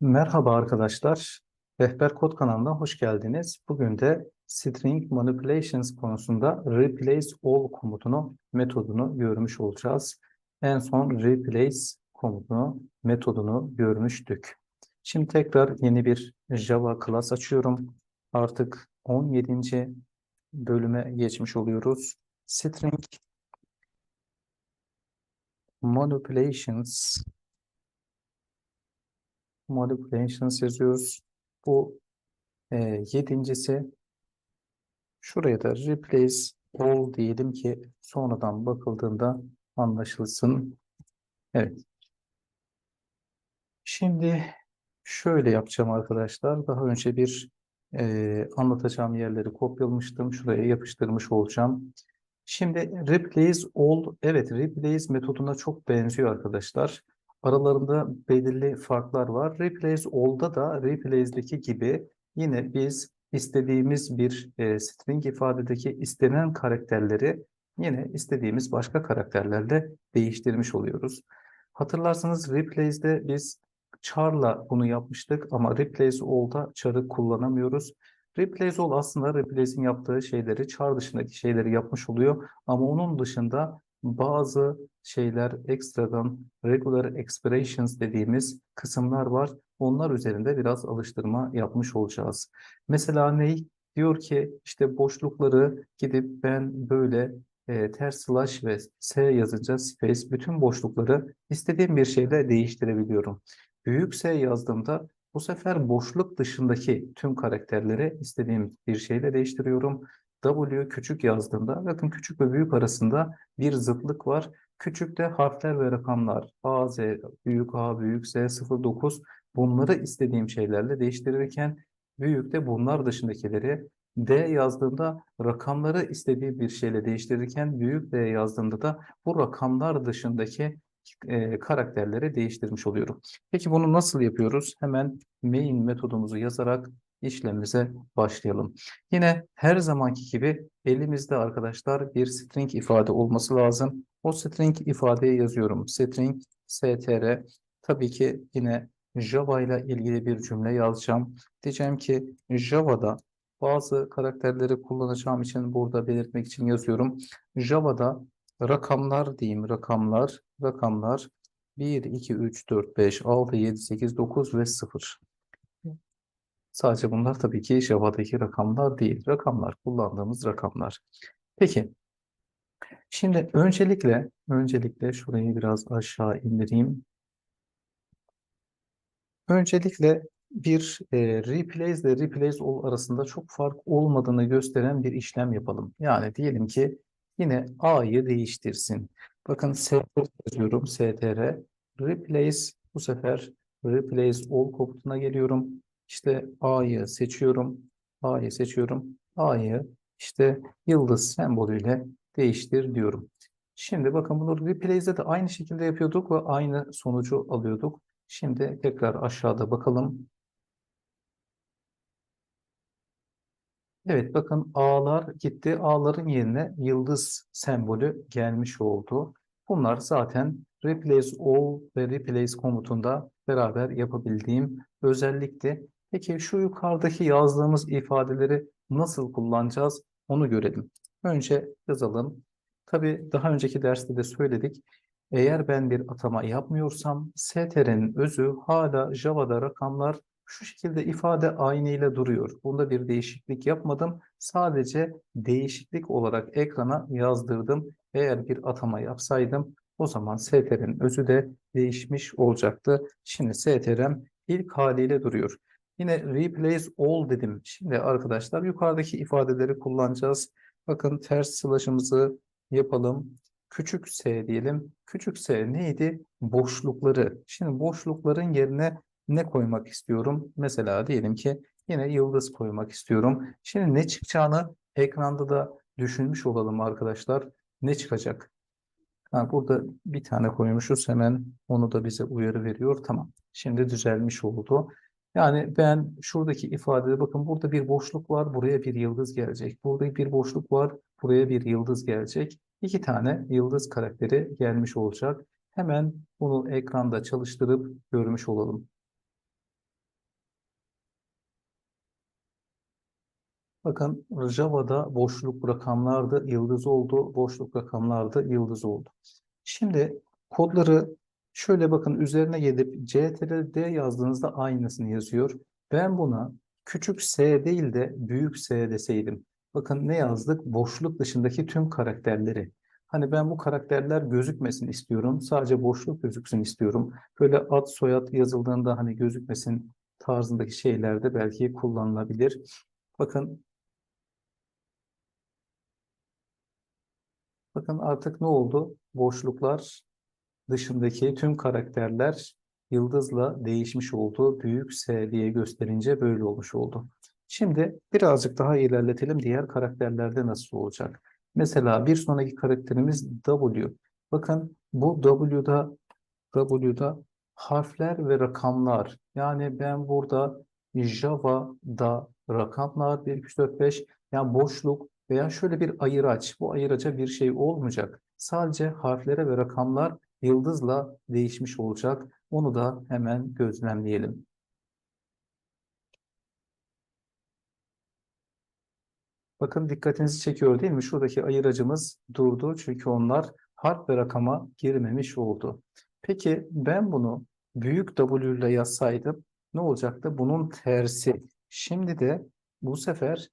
Merhaba arkadaşlar. Rehber Kod kanalına hoş geldiniz. Bugün de String Manipulations konusunda Replace All komutunu, metodunu görmüş olacağız. En son Replace komutunu, metodunu görmüştük. Şimdi tekrar yeni bir Java class açıyorum. Artık 17. bölüme geçmiş oluyoruz. String Manipulations manipulations yazıyoruz. Bu e, yedincisi şuraya da replace all diyelim ki sonradan bakıldığında anlaşılsın. Evet. Şimdi şöyle yapacağım arkadaşlar. Daha önce bir e, anlatacağım yerleri kopyalamıştım. Şuraya yapıştırmış olacağım. Şimdi replace all, evet replace metoduna çok benziyor arkadaşlar. Aralarında belirli farklar var. Replace all'da da replace'deki gibi yine biz istediğimiz bir e, string ifadedeki istenen karakterleri yine istediğimiz başka karakterlerle değiştirmiş oluyoruz. Hatırlarsanız replace'de biz char'la bunu yapmıştık ama replace all'da char'ı kullanamıyoruz. Replace all aslında replace'in yaptığı şeyleri char dışındaki şeyleri yapmış oluyor ama onun dışında bazı şeyler ekstradan regular expressions dediğimiz kısımlar var. Onlar üzerinde biraz alıştırma yapmış olacağız. Mesela ne? Diyor ki işte boşlukları gidip ben böyle e, ters slash ve s yazınca space bütün boşlukları istediğim bir şeyle değiştirebiliyorum. Büyük S yazdığımda bu sefer boşluk dışındaki tüm karakterleri istediğim bir şeyle değiştiriyorum. W küçük yazdığımda bakın küçük ve büyük arasında bir zıtlık var. Küçükte harfler ve rakamlar A, Z, büyük A, büyük Z, 0, 9 bunları istediğim şeylerle değiştirirken büyükte bunlar dışındakileri D yazdığımda rakamları istediği bir şeyle değiştirirken büyük D yazdığında da bu rakamlar dışındaki e, karakterleri değiştirmiş oluyorum. Peki bunu nasıl yapıyoruz? Hemen main metodumuzu yazarak işlemimize başlayalım. Yine her zamanki gibi elimizde arkadaşlar bir string ifade olması lazım. O string ifadeyi yazıyorum. String str. Tabii ki yine Java ile ilgili bir cümle yazacağım. Diyeceğim ki Java'da bazı karakterleri kullanacağım için burada belirtmek için yazıyorum. Java'da rakamlar diyeyim rakamlar rakamlar 1, 2, 3, 4, 5, 6, 7, 8, 9 ve 0. Sadece bunlar tabii ki Java'daki rakamlar değil. Rakamlar, kullandığımız rakamlar. Peki, şimdi öncelikle, öncelikle şurayı biraz aşağı indireyim. Öncelikle bir e, replace ile replace all arasında çok fark olmadığını gösteren bir işlem yapalım. Yani diyelim ki yine A'yı değiştirsin. Bakın str yazıyorum, str. Replace bu sefer replace all komutuna geliyorum. İşte A'yı seçiyorum. A'yı seçiyorum. A'yı işte yıldız sembolüyle değiştir diyorum. Şimdi bakın bunu replace'de de aynı şekilde yapıyorduk ve aynı sonucu alıyorduk. Şimdi tekrar aşağıda bakalım. Evet bakın A'lar gitti. A'ların yerine yıldız sembolü gelmiş oldu. Bunlar zaten replace all ve replace komutunda beraber yapabildiğim özellikti. Peki şu yukarıdaki yazdığımız ifadeleri nasıl kullanacağız onu görelim. Önce yazalım. Tabii daha önceki derste de söyledik. Eğer ben bir atama yapmıyorsam str'nin özü hala Java'da rakamlar şu şekilde ifade aynı ile duruyor. Bunda bir değişiklik yapmadım. Sadece değişiklik olarak ekrana yazdırdım. Eğer bir atama yapsaydım o zaman str'nin özü de değişmiş olacaktı. Şimdi str'm ilk haliyle duruyor. Yine replace all dedim. Şimdi arkadaşlar yukarıdaki ifadeleri kullanacağız. Bakın ters slash'ımızı yapalım. Küçük s diyelim. Küçük s neydi? Boşlukları. Şimdi boşlukların yerine ne koymak istiyorum? Mesela diyelim ki yine yıldız koymak istiyorum. Şimdi ne çıkacağını ekranda da düşünmüş olalım arkadaşlar. Ne çıkacak? Ha, burada bir tane koymuşuz. Hemen onu da bize uyarı veriyor. Tamam. Şimdi düzelmiş oldu. Yani ben şuradaki ifadede bakın burada bir boşluk var, buraya bir yıldız gelecek. Burada bir boşluk var, buraya bir yıldız gelecek. İki tane yıldız karakteri gelmiş olacak. Hemen bunu ekranda çalıştırıp görmüş olalım. Bakın Java'da boşluk rakamlarda yıldız oldu, boşluk rakamlarda yıldız oldu. Şimdi kodları şöyle bakın üzerine gelip CTRL-D yazdığınızda aynısını yazıyor. Ben buna küçük s değil de büyük s deseydim. Bakın ne yazdık? Boşluk dışındaki tüm karakterleri. Hani ben bu karakterler gözükmesin istiyorum. Sadece boşluk gözüksün istiyorum. Böyle ad soyad yazıldığında hani gözükmesin tarzındaki şeylerde belki kullanılabilir. Bakın Bakın artık ne oldu? Boşluklar dışındaki tüm karakterler yıldızla değişmiş oldu. Büyük S diye gösterince böyle olmuş oldu. Şimdi birazcık daha ilerletelim. Diğer karakterlerde nasıl olacak? Mesela bir sonraki karakterimiz W. Bakın bu W'da W'da harfler ve rakamlar. Yani ben burada Java'da rakamlar 1, 2, 3, 4, 5 yani boşluk veya şöyle bir ayıraç. Bu ayıraca bir şey olmayacak. Sadece harflere ve rakamlar yıldızla değişmiş olacak. Onu da hemen gözlemleyelim. Bakın dikkatinizi çekiyor değil mi? Şuradaki ayıracımız durdu çünkü onlar harf ve rakama girmemiş oldu. Peki ben bunu büyük W ile yazsaydım ne olacaktı? Bunun tersi. Şimdi de bu sefer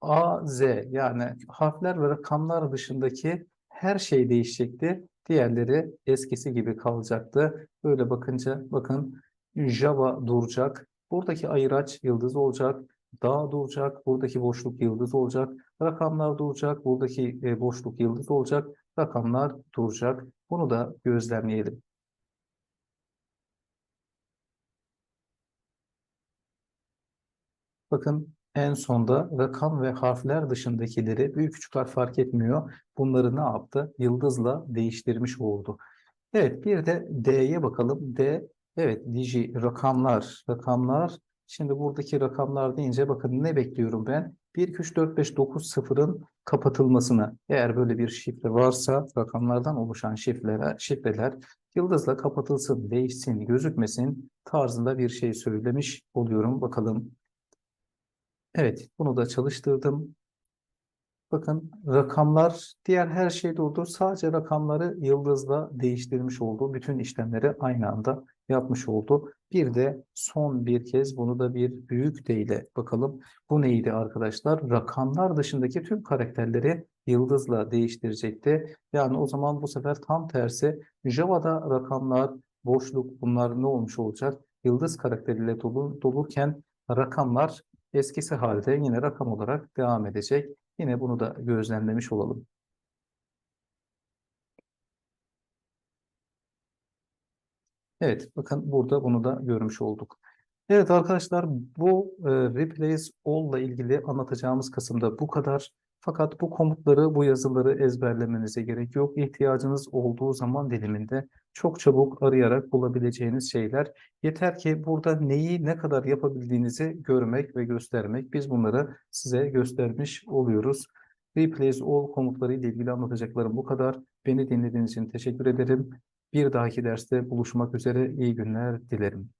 A, Z yani harfler ve rakamlar dışındaki her şey değişecekti. Diğerleri eskisi gibi kalacaktı. Böyle bakınca bakın Java duracak. Buradaki ayıraç yıldız olacak. Dağ duracak. Buradaki boşluk yıldız olacak. Rakamlar duracak. Buradaki e, boşluk yıldız olacak. Rakamlar duracak. Bunu da gözlemleyelim. Bakın en sonda rakam ve harfler dışındakileri büyük küçük harf fark etmiyor. Bunları ne yaptı? Yıldızla değiştirmiş oldu. Evet bir de D'ye bakalım. D evet digi rakamlar rakamlar. Şimdi buradaki rakamlar deyince bakın ne bekliyorum ben? 1, 2, 3, 4, 5, 9 sıfırın kapatılmasını. Eğer böyle bir şifre varsa rakamlardan oluşan şifreler, şifreler yıldızla kapatılsın, değişsin, gözükmesin tarzında bir şey söylemiş oluyorum. Bakalım Evet, bunu da çalıştırdım. Bakın rakamlar diğer her şeyde oldu. Sadece rakamları yıldızla değiştirmiş oldu. Bütün işlemleri aynı anda yapmış oldu. Bir de son bir kez bunu da bir büyük D ile bakalım. Bu neydi arkadaşlar? Rakamlar dışındaki tüm karakterleri yıldızla değiştirecekti. Yani o zaman bu sefer tam tersi Java'da rakamlar, boşluk bunlar ne olmuş olacak? Yıldız karakteriyle dolu, dolurken rakamlar eskisi halde yine rakam olarak devam edecek. Yine bunu da gözlemlemiş olalım. Evet, bakın burada bunu da görmüş olduk. Evet arkadaşlar, bu e, Replace All ile ilgili anlatacağımız kısımda bu kadar. Fakat bu komutları, bu yazıları ezberlemenize gerek yok. İhtiyacınız olduğu zaman diliminde çok çabuk arayarak bulabileceğiniz şeyler. Yeter ki burada neyi ne kadar yapabildiğinizi görmek ve göstermek. Biz bunları size göstermiş oluyoruz. Replace All komutları ile ilgili anlatacaklarım bu kadar. Beni dinlediğiniz için teşekkür ederim. Bir dahaki derste buluşmak üzere iyi günler dilerim.